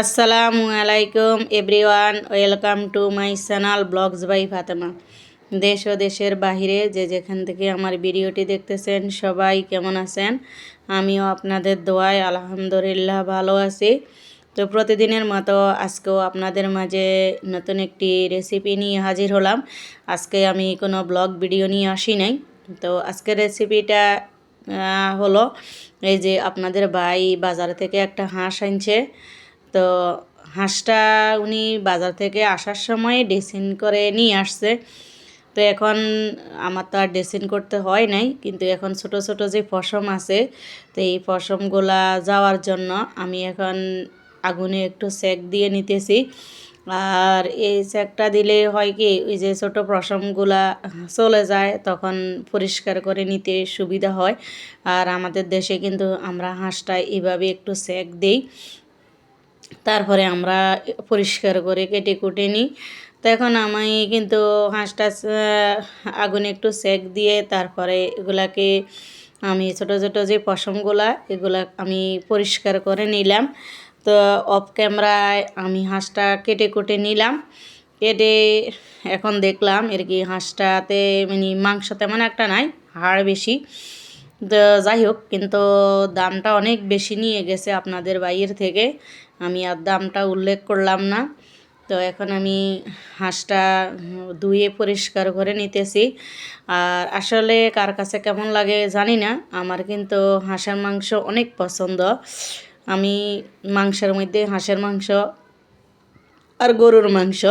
আসসালামু আলাইকুম, everyone, welcome to my channel blogs by Fatema. দেশ ও দেশের বাহিরে যে যেখান থেকে আমার ভিডিওটি দেখতেছেন, সবাই কেমন আছেন? আমিও আপনাদের দোয়ায় আলহামদুলিল্লাহ ভালো আছি। তো প্রতিদিনের মতো আজকেও আপনাদের মাঝে নতুন একটি রেসিপি নিয়ে হাজির হলাম। আজকে আমি কোনো ব্লগ ভিডিও নিয়ে আসি নাই। তো আজকের রেসিপিটা হলো এই যে আপনাদের ভাই বাজার থেকে একটা হাঁস আনছে। তো হাঁসটা উনি বাজার থেকে আসার সময় ড্রেসিং করে নিয়ে আসছে। তো এখন আমার তো আর ড্রেসিং করতে হয় নাই, কিন্তু এখন ছোট ছোট যে পশম আছে, তো এই পশমগুলা যাওয়ার জন্য আমি এখন আগুনে একটু সেক দিয়ে নিতেছি। আর এই সেকটা দিলে হয় কি, ওই যে ছোট পশমগুলা চলে যায়, তখন পরিষ্কার করে নিতে সুবিধা হয়। আর আমাদের দেশে কিন্তু আমরা হাঁসটা এভাবে একটু সেক দিই। তারপরে আমরা পরিষ্কার করে কেটে কুটে নিই। তো এখন আমি কিন্তু হাঁসটা আগুনে একটু সেক দিয়ে তারপরে এগুলাকে আমি ছোট ছোট যে পশমগুলা, এগুলা আমি পরিষ্কার করে নিলাম। তো অফ ক্যামেরায় আমি হাঁসটা কেটে কুটে নিলাম। কেটে এখন দেখলাম এর কি হাঁসটাতে মানে মাংস তেমন একটা নাই, হাড় বেশি। যাই হোক, কিন্তু দামটা অনেক বেশি নিয়ে গেছে আপনাদের বাইরের থেকে। আমি আর দামটা উল্লেখ করলাম না। তো এখন আমি হাঁসটা ধুয়ে পরিষ্কার করে নিতেছি। আর আসলে কার কাছে কেমন লাগে জানি না, আমার কিন্তু হাঁসের মাংস অনেক পছন্দ। আমি মাংসের মধ্যে হাঁসের মাংস আর গরুর মাংস,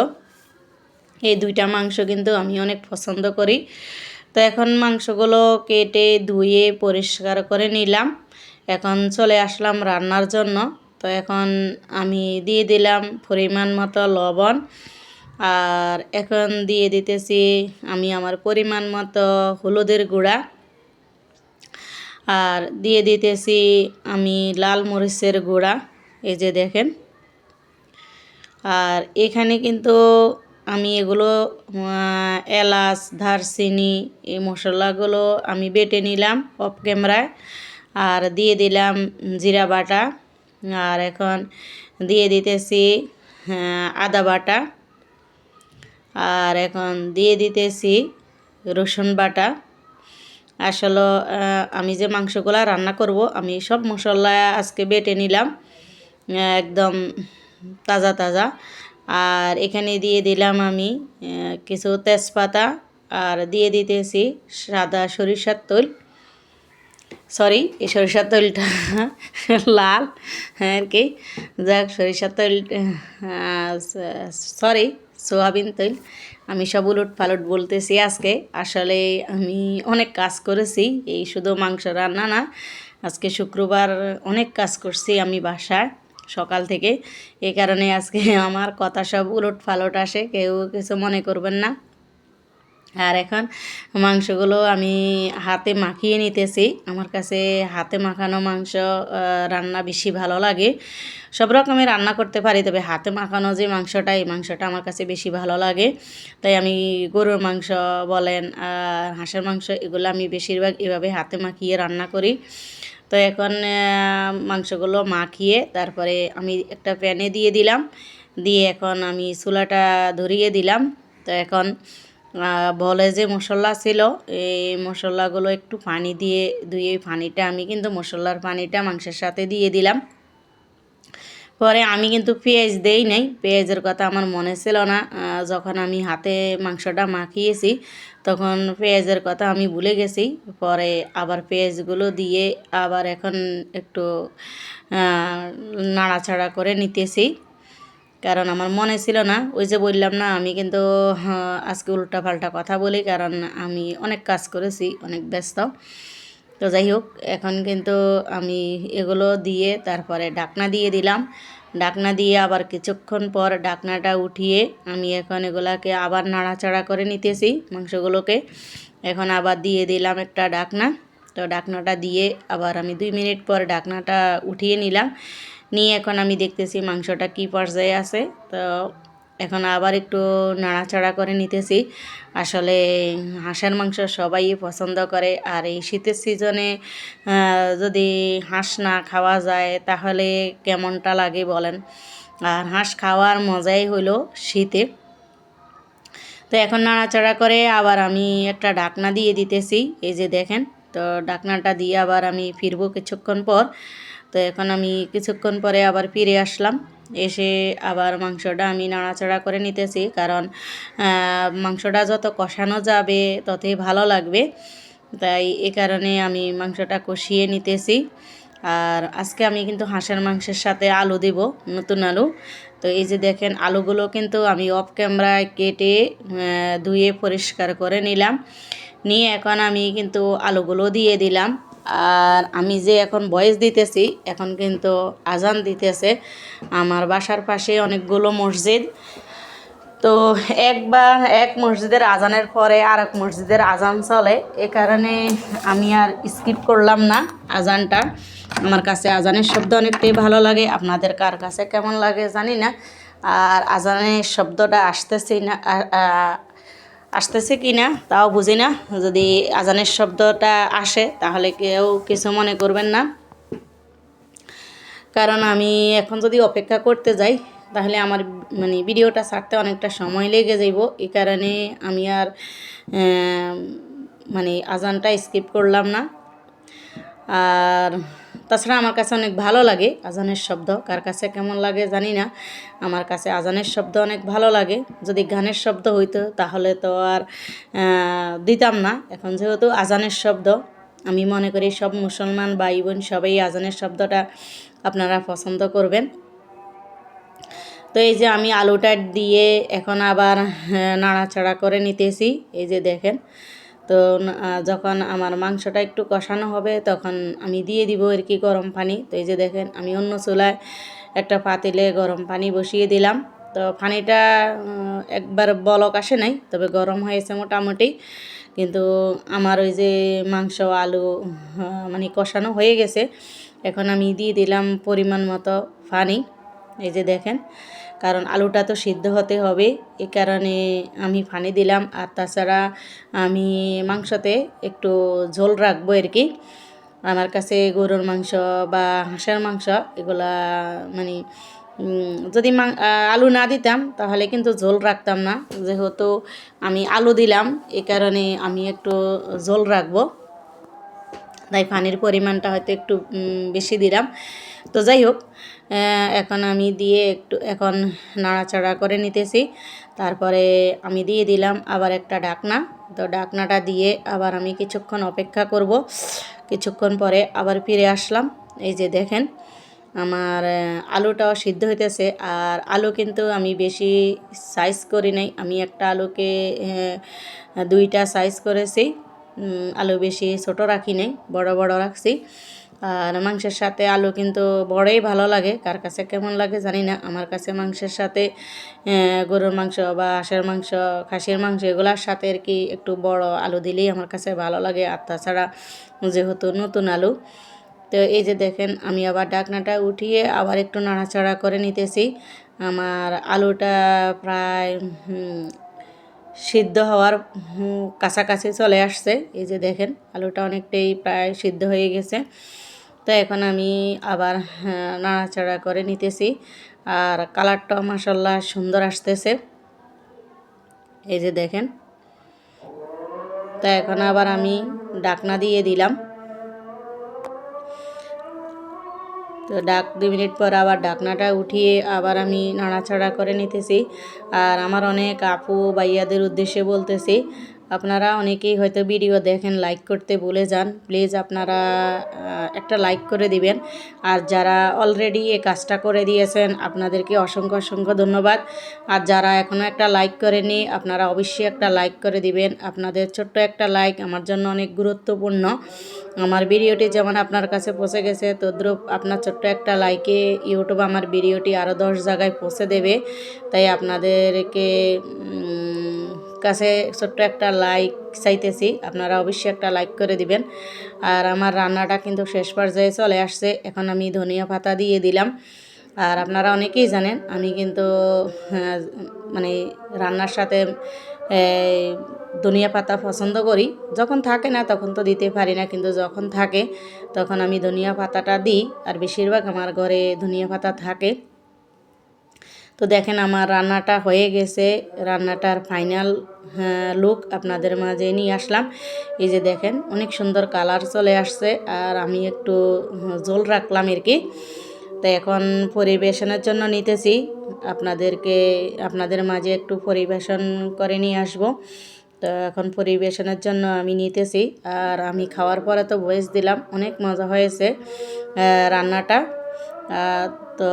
এই দুইটা মাংস কিন্তু আমি অনেক পছন্দ করি। তো এখন মাংসগুলো কেটে ধুয়ে পরিষ্কার করে নিলাম। এখন চলে আসলাম রান্নার জন্য। তো এখন আমি দিয়ে দিলাম পরিমাণ মতো লবণ। আর এখন দিয়ে দিতেছি আমি আমার পরিমাণ মতো হলুদের গুঁড়া। আর দিয়ে দিতেছি আমি লাল মরিচের গুঁড়া, এই যে দেখেন। আর এখানে কিন্তু আমি এগুলো এলাচ, দারচিনি, এই মশলাগুলো আমি বেটে নিলাম অফ ক্যামেরায়। আর দিয়ে দিলাম জিরা বাটা। আর এখন দিয়ে দিতেছি আদা বাটা। আর এখন দিয়ে দিতেছি রসুন বাটা। আসলে আমি যে মাংসগুলা রান্না করব, আমি সব মশলা আজকে বেটে নিলাম একদম তাজা তাজা। আর এখানে দিয়ে দিলাম আমি কিছু তেজপাতা। আর দিয়ে দিতেছি সাদা সরিষার তেল। সরি, এই সরিষার তেলটা। লাল হ্যাঁ আর কি। যাক, সরিষার তেল সরি, সোয়াবিন তেল। আমি সব উলট পালট বলতেছি আজকে। আসলে আমি অনেক কাজ করেছি, এই শুধু মাংস রান্না না। আজকে শুক্রবার অনেক কাজ করছি আমি বাসায়, সকাল থেকে। এই কারণে আজকে আমার কথা সব উলট পালট আসে, কেউ কিছু মনে করবেন না। আর এখন মাংসগুলো আমি হাতে মাখিয়ে নিতেছি। আমার কাছে হাতে মাখানো মাংস রান্না বেশি ভালো লাগে। সব রকমের রান্না করতে পারি, তবে হাতে মাখানো যে মাংসটা, এই মাংসটা আমার কাছে বেশি ভালো লাগে। তাই আমি গরুর মাংস বলেন, আর হাঁসের মাংস, এগুলো আমি বেশিরভাগ এভাবে হাতে মাখিয়ে রান্না করি। তো এখন মাংসগুলো মাখিয়ে তারপরে আমি একটা প্যানে দিয়ে দিলাম। দিয়ে এখন আমি চুলাটা ধরিয়ে দিলাম। তো এখন বলে যে মশলা ছিল, এই মশলাগুলো একটু পানি দিয়ে ধুয়ে পানিটা আমি কিন্তু মশলার পানিটা মাংসের সাথে দিয়ে দিলাম। পরে আমি কিন্তু পেঁয়াজ দেই নাই, পেঁয়াজের কথা আমার মনে ছিল না। যখন আমি হাতে মাংসটা মাখিয়েছি, তখন পেঁয়াজের কথা আমি ভুলে গেছি। পরে আবার পেঁয়াজগুলো দিয়ে আবার এখন একটু নাড়াচাড়া করে নিতেছি। কারণ আমার মনে ছিল না ওই যে বললাম না আমি কিন্তু হ্যাঁ, আজকে উল্টা পাল্টা কথা বলি কারণ আমি অনেক কাজ করেছি অনেক ব্যস্ত। তো যাই হোক এখন কিন্তু আমি এগুলো দিয়ে তারপরে ডাকনা দিয়ে দিলাম। ডাকনা দিয়ে আবার কিছুক্ষণ পর ডাকনাটা উঠিয়ে আমি এখন এগুলাকে আবার নাড়াচাড়া করে নিতেছি মাংসগুলোকে। এখন আবার দিয়ে দিলাম একটা ডাকনা। তো ডাকনাটা দিয়ে আবার আমি দুই মিনিট পর ডাকনাটা উঠিয়ে নিলাম। নিয়ে এখন আমি দেখতেছি মাংসটা কী পর্যায়ে আছে। তো এখন আবার একটু নাড়াচাড়া করে নিতেছি। আসলে হাঁসের মাংস সবাই পছন্দ করে। আর এই শীতের সিজনে যদি হাঁস না খাওয়া যায়, তাহলে কেমনটা লাগে বলেন? আর হাঁস খাওয়ার মজাই হলো শীতে। তো এখন নাড়াচাড়া করে আবার আমি একটা ঢাকনা দিয়ে দিতেছি। এই যে দেখেন, তো ঢাকনাটা দিয়ে আবার আমি ফিরবো কিছুক্ষণ পর। তো এখন আমি কিছুক্ষণ পরে আবার ফিরে আসলাম। এসে আবার মাংসটা আমি নাড়াচাড়া করে নিতেছি কারণ মাংসটা যত কষানো যাবে ততই ভালো লাগবে। তাই এ কারণে আমি মাংসটা কষিয়ে নিতেছি। আর আজকে আমি কিন্তু হাঁসের মাংসের সাথে আলু দেব, নতুন আলু। তো এই যে দেখেন, আলুগুলো কিন্তু আমি অফ ক্যামেরায় কেটে ধুয়ে পরিষ্কার করে নিলাম। নিয়ে এখন আমি কিন্তু আলুগুলো দিয়ে দিলাম। আর আমি যে এখন বয়স দিতেছি, এখন কিন্তু আজান দিতেছে। আমার বাসার পাশে অনেকগুলো মসজিদ। তো একবার এক মসজিদের আজানের পরে আর এক মসজিদের আজান চলে। এ কারণে আমি আর স্কিপ করলাম না আজানটা। আমার কাছে আজানের শব্দ অনেকটাই ভালো লাগে। আপনাদের কার কাছে কেমন লাগে জানি না। আর আজানের শব্দটা আসতেছি না আসতেছে কি না তাও বুঝি না। যদি আজানের শব্দটা আসে, তাহলে কেউ কিছু মনে করবেন না। কারণ আমি এখন যদি অপেক্ষা করতে যাই, তাহলে আমার মানে ভিডিওটা ছাড়তে অনেকটা সময় লেগে যাইব। এই কারণে আমি আর মানে আজানটা স্কিপ করলাম না। আর তাছাড়া আমার কাছে অনেক ভালো লাগে আজানের শব্দ। কার কাছে কেমন লাগে জানি না। আমার কাছে আজানের শব্দ অনেক ভালো লাগে। যদি গানের শব্দ হইতো তাহলে তো আর দিতাম না। এখন যেহেতু আজানের শব্দ, আমি মনে করি সব মুসলমান ভাই বোন সবাই আজানের শব্দটা আপনারা পছন্দ করবেন। তো এই যে আমি আলুটা দিয়ে এখন আবার নাড়াচাড়া করে নিতেছি। এই যে দেখেন তো যখন আমার মাংসটা একটু কষানো হবে, তখন আমি দিয়ে দিব আর কি গরম পানি। তো এই যে দেখেন, আমি অন্য চুলায় একটা পাতিলে গরম পানি বসিয়ে দিলাম। তো পানিটা একবার বলক আসে নাই, তবে গরম হয়েছে মোটামুটি। কিন্তু আমার ওই যে মাংস, আলু মানে কষানো হয়ে গেছে। এখন আমি দিয়ে দিলাম পরিমাণ মতো পানি। এই যে দেখেন কারণ আলুটা তো সিদ্ধ হতে হবে। এ কারণে আমি পানি দিলাম। আর তাছাড়া আমি মাংসতে একটু ঝোল রাখব আর কি। আমার কাছে গরুর মাংস বা হাঁসের মাংস এগুলা মানে যদি আলু না দিতাম তাহলে কিন্তু ঝোল রাখতাম না। যেহেতু আমি আলু দিলাম, এ কারণে আমি একটু ঝোল রাখব। তাই পানির পরিমাণটা হয়তো একটু বেশি দিলাম। তো যাই হোক এখন আমি দিয়ে একটু এখন নাড়াচাড়া করে নিতেছি। তারপরে আমি দিয়ে দিলাম আবার একটা ডাকনা। তো ডাকনাটা দিয়ে আবার আমি কিছুক্ষণ অপেক্ষা করব। কিছুক্ষণ পরে আবার ফিরে আসলাম। এই যে দেখেন, আমার আলুটাও সিদ্ধ হইতেছে। আর আলু কিন্তু আমি বেশি সাইজ করি নাই। আমি একটা আলুকে দুইটা সাইজ করেছি। আলু বেশি ছোট রাখি নাই, বড় বড় রাখছি। আর মাংসের সাথে আলু কিন্তু বড়ই ভালো লাগে। কার কাছে কেমন লাগে জানি না। আমার কাছে মাংসের সাথে গরুর মাংস বা হাঁসের মাংস, খাসির মাংস এগুলোর সাথে আর কি একটু বড় আলু দিলেই আমার কাছে ভালো লাগে। আর তাছাড়া যেহেতু নতুন আলু, তো এই যে দেখেন আমি আবার ডাকনাটা উঠিয়ে আবার একটু নাড়াচাড়া করে নিতেছি। আমার আলুটা প্রায় সিদ্ধ হওয়ার কাছাকাছি চলে আসছে। এই যে দেখেন আলুটা অনেকটাই প্রায় সিদ্ধ হয়ে গেছে। তো এখন আমি আবার নাড়াচাড়া করে নিতেছি। আর কালারটা মাসাল্লাহ সুন্দর আসতেছে। এই যে দেখেন। তো এখন আবার আমি ডাকনা দিয়ে দিলাম। তো ডাক দু মিনিট পর আবার ডাকনাটা উঠিয়ে আবার আমি নাড়াচাড়া করে নিতেছি। আর আমার অনেক আপু বাইয়াদের উদ্দেশ্যে বলতেছি আপনারা অনেকেই হয়তো ভিডিও দেখেন লাইক করতে ভুলে যান। প্লিজ আপনারা একটা লাইক করে দিবেন। আর যারা অলরেডি এই কাজটা করে দিয়েছেন, আপনাদেরকে অসংখ্য অসংখ্য ধন্যবাদ। আর যারা এখনও একটা লাইক করেনি আপনারা অবশ্যই একটা লাইক করে দিবেন। আপনাদের ছোট্ট একটা লাইক আমার জন্য অনেক গুরুত্বপূর্ণ। আমার ভিডিওটি যেমন আপনার কাছে পৌঁছে গেছে, তদ্রুপ আপনার ছোট্ট একটা লাইকে ইউটিউব আমার ভিডিওটি আরও দশ জায়গায় পৌঁছে দেবে। তাই আপনাদেরকে কাছে ছোট্ট একটা লাইক চাইতেছি, আপনারা অবশ্যই একটা লাইক করে দিবেন। আর আমার রান্নাটা কিন্তু শেষ পর্যায়ে চলে আসছে, এখন আমি ধনিয়া পাতা দিয়ে দিলাম। আর আপনারা অনেকেই জানেন, আমি কিন্তু মানে রান্নার সাথে ধনিয়া পাতা পছন্দ করি। যখন থাকে না, তখন তো দিতে পারি না, কিন্তু যখন থাকে, তখন আমি ধনিয়া পাতাটা দিই। আর বেশিরভাগ আমার ঘরে ধনিয়া পাতা থাকে। তো দেখেন আমার রান্নাটা হয়ে গেছে। রান্নাটার ফাইনাল লুক আপনাদের মাঝে নিয়ে আসলাম। এই যে দেখেন, অনেক সুন্দর কালার চলে আসছে। আর আমি একটু জল রাখলাম আর কি। তো এখন পরিবেশনের জন্য নিতেছি। আপনাদেরকে, আপনাদের মাঝে একটু পরিবেশন করে নিয়ে আসব। তো এখন পরিবেশনের জন্য আমি নিতেছি। আর আমি খাওয়ার পরে তো ভয়েস দিলাম। অনেক মজা হয়েছে রান্নাটা। তো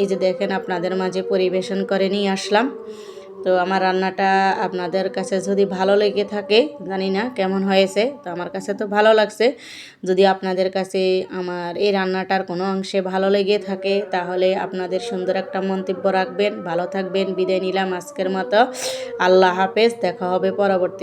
এই যে দেখেন আপনাদের মাঝে পরিবেশন করে নিয়ে আসলাম। তো আমার রান্নাটা আপনাদের কাছে যদি ভালো লেগে থাকে, জানি না কেমন হয়েছে, তো আমার কাছে তো ভালো লাগছে। যদি আপনাদের কাছে আমার এই রান্নাটার কোনো অংশে ভালো লেগে থাকে, তাহলে আপনাদের সুন্দর একটা মন্তব্য রাখবেন। ভালো থাকবেন, বিদায় নিলাম আজকের মতো। আল্লাহ হাফেজ, দেখা হবে পরবর্তী